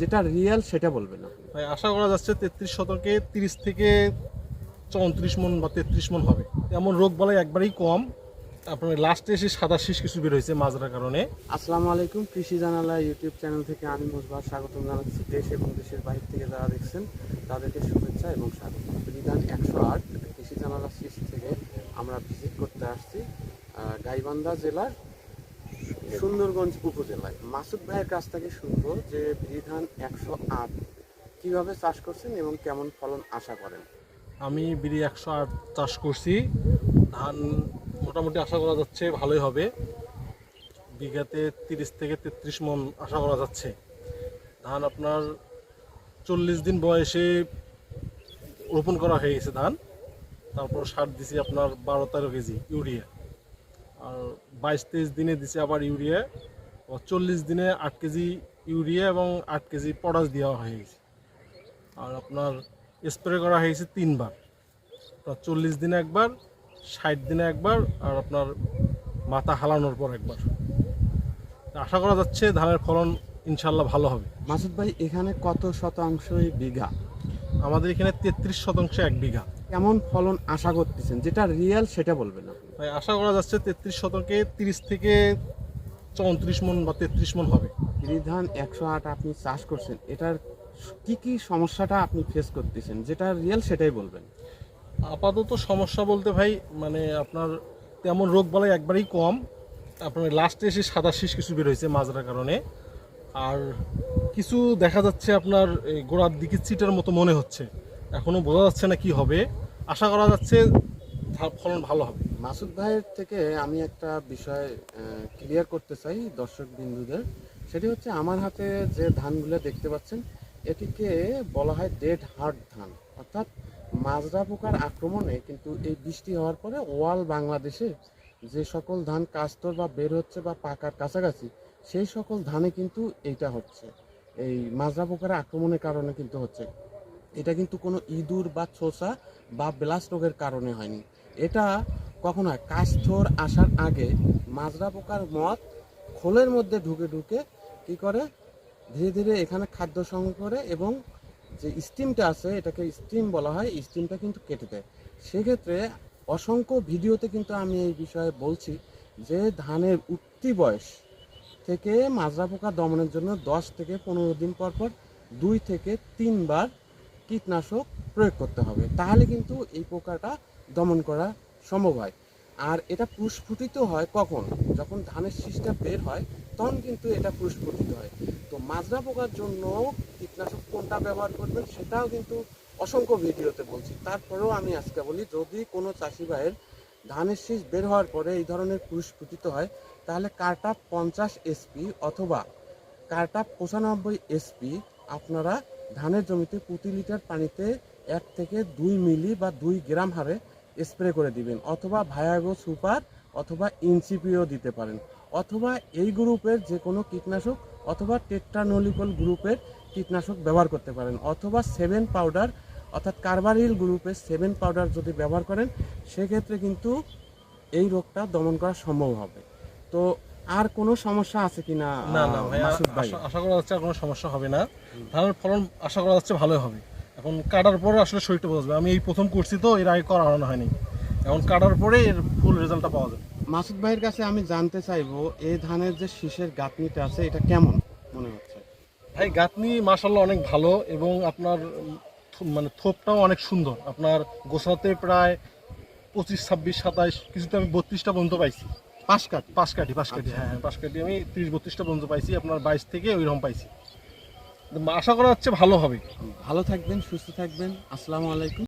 যেটা রিয়েল সেটা বলবেন আপনি। ভাই আশা করা যাচ্ছে তেত্রিশ শতকে তিরিশ থেকে চৌত্রিশ মন বা তেত্রিশ মন হবে। এমন রোগ বালাই একবারেই কম। আপনার লাস্টে এসে সাদা শীষ কিছু বের হয়েছে মাজরার কারণে। আসসালামু আলাইকুম কৃষি জানালা ইউটিউব চ্যানেল থেকে আমি মুজবার স্বাগতম জানাচ্ছি। দেশ এবং দেশের বাইরে থেকে যারা দেখছেন তাদেরকে শুভেচ্ছা এবং স্বাগত। বিধান একশো আট কৃষি জানালা শীষ থেকে আমরা ভিজিট করতে আসছি গাইবান্ধা জেলার সুন্দরগঞ্জ উপজেলায়। মাসুদ ভাইয়ের কাছ থেকে শুনব যে বিধান একশো আট কীভাবে চাষ করছেন এবং কেমন ফলন আশা করেন? আমি বিড়ি একশো আট চাষ করছি। ধান মোটামুটি আশা করা যাচ্ছে ভালোই হবে। বিঘাতে তিরিশ থেকে তেত্রিশ মন আশা করা যাচ্ছে। ধান আপনার চল্লিশ দিন বয়সে রোপণ করা হয়ে গেছে ধান। তারপর সার দিছি আপনার বারো তেরো কেজি, ইউরিয়া। বাইশ তেইশ দিনে দিছে আবার ইউরিয়া। ও চল্লিশ দিনে আট কেজি ইউরিয়া এবং আট কেজি পটাশ দেওয়া হয়ে গেছে। আর আপনার স্প্রে করা হয়েছে তিনবার। আপনার চল্লিশ দিনে একবার ষাট দিনে একবার আর আপনার মাথা হালানোর পর একবার। তা আশা করা যাচ্ছে ধানের ফলন ইনশাল্লাহ ভালো হবে। মাসুদ ভাই এখানে কত শতাংশই বিঘা? আমাদের এখানে তেত্রিশ শতাংশ এক বিঘা। কেমন ফলন আশা করতেছেন? যেটা রিয়েল সেটা বলবেন তাই আশা করা যাচ্ছে তেত্রিশ শতকে তিরিশ থেকে চৌত্রিশ মন বা তেত্রিশ মন হবে। ধান একশো আট আপনি চাষ করছেন এটার কি কি সমস্যাটা আপনি ফেস করতেছেন? যেটা রিয়েল সেটাই বলবেন। আপাতত সমস্যা বলতে ভাই মানে আপনার তেমন রোগ বালাই একবারেই কম। আপনার লাস্টে এসে সাদা শীষ কিছু বের হয়েছে মাজরার কারণে। আর কিছু দেখা যাচ্ছে আপনার গোড়ার দিকে চিটার মতো মনে হচ্ছে। এখনও বোঝা যাচ্ছে না কি হবে। আশা করা যাচ্ছে ফলন ভালো হবে। মাসুদ ভাইয়ের থেকে আমি একটা বিষয় ক্লিয়ার করতে চাই দর্শক বিন্দুদের। সেটি হচ্ছে আমার হাতে যে ধানগুলো দেখতে পাচ্ছেন, এটিকে বলা হয় ডেড হার্ড ধান। অর্থাৎ মাজরা পোকার আক্রমণে কিন্তু এই বৃষ্টি হওয়ার পরে ওয়াল বাংলাদেশে যে সকল ধান কাস্তর বা বের হচ্ছে বা পাকার কাছাকাছি, সেই সকল ধানে কিন্তু এইটা হচ্ছে। এই মাজরা পোকার আক্রমণের কারণে কিন্তু হচ্ছে। এটা কিন্তু কোনো ইঁদুর বা ছোসা বা ব্লাস্ট রোগের কারণে হয়নি। এটা কখন হয়। কাস্থর আসার আগে মাজরা পোকার মদ খোলের মধ্যে ঢুকে ঢুকে কি করে? ধীরে ধীরে এখানে খাদ্য সংগ্রহ করে এবং যে স্টিমটা আছে, এটাকে স্টিম বলা হয়, স্টিমটা কিন্তু কেটে দেয়। সেক্ষেত্রে অসংখ্য ভিডিওতে কিন্তু আমি এই বিষয়ে বলছি যে ধানের উঠতি বয়স থেকে মাজরা পোকা দমনের জন্য দশ থেকে পনেরো দিন পর পর দুই থেকে তিনবার কীটনাশক প্রয়োগ করতে হবে। তাহলে কিন্তু এই পোকাটা দমন করা সম্ভব হয়। আর এটা পুষ্ফুটিত হয় কখন? যখন ধানের শীষটা বের হয়, তখন কিন্তু এটা পুষ্ফুটিত হয়। তো মাজরা পোকার জন্য কীটনাশক কোনটা ব্যবহার করবেন সেটাও কিন্তু অসংখ্য ভিডিওতে বলছি। তারপরেও আমি আজকে বলি, যদি কোনো চাষি ভাইয়ের ধানের শীষ বের হওয়ার পরে এই ধরনের পুষ্ফুটিত হয়, তাহলে কার্টা পঞ্চাশ এসপি অথবা কার্টা পঁচানব্বই এসপি আপনারা ধানের জমিতে প্রতি লিটার পানিতে এক থেকে দুই মিলি বা দুই গ্রাম হারে স্প্রে করে দিবেন, অথবা ভায়াগো সুপার অথবা ইনসিপিও দিতে পারেন, অথবা এই গ্রুপের যে কোনো কীটনাশক অথবা টেট্রানোলিকল গ্রুপের কীটনাশক ব্যবহার করতে পারেন, অথবা সেভেন পাউডার অর্থাৎ কার্বারিল গ্রুপের সেভেন পাউডার যদি ব্যবহার করেন, সেক্ষেত্রে কিন্তু এই রোগটা দমন করা সম্ভব হবে। তো আর কোনো সমস্যা আছে কিনা? না না ভাই মাসুদ ভাই। আশা- করা যাচ্ছে আর কোনো সমস্যা হবে না। ধানের ফলন আশা করা যাচ্ছে ভালোই হবে। এখন কাটার পরে আসলে শরীরটা বোঝা আমি এই প্রথম করছি তো এর আগে করা হয়নি। এখন কাটার পরে এর ফুল রেজাল্টটা পাওয়া যাবে। মাসুদ ভাইয়ের কাছে আমি জানতে চাইব এই ধানের যে শীষের গাঁথনিটা আছে এটা কেমন মনে হচ্ছে? ভাই গাঁথনি মাসাল্লাহ অনেক ভালো এবং আপনার মানে থোপটাও অনেক সুন্দর। আপনার গোছাতে প্রায় পঁচিশ ছাব্বিশ সাতাইশ কিছুতে আমি বত্রিশটা পর্যন্ত পাইছি। পাশ পাশকাঠি কাঠি পাঁচ কাঠি আচ্ছা। হ্যাঁ পাশকাঠি কাঠি আমি তিরিশ বত্রিশটা পর্যন্ত পাইছি আপনার বাইশ থেকে ওইরকম পাইছি। আশা করা হচ্ছে ভালো হবে। ভালো থাকবেন সুস্থ থাকবেন। আসসালামু আলাইকুম।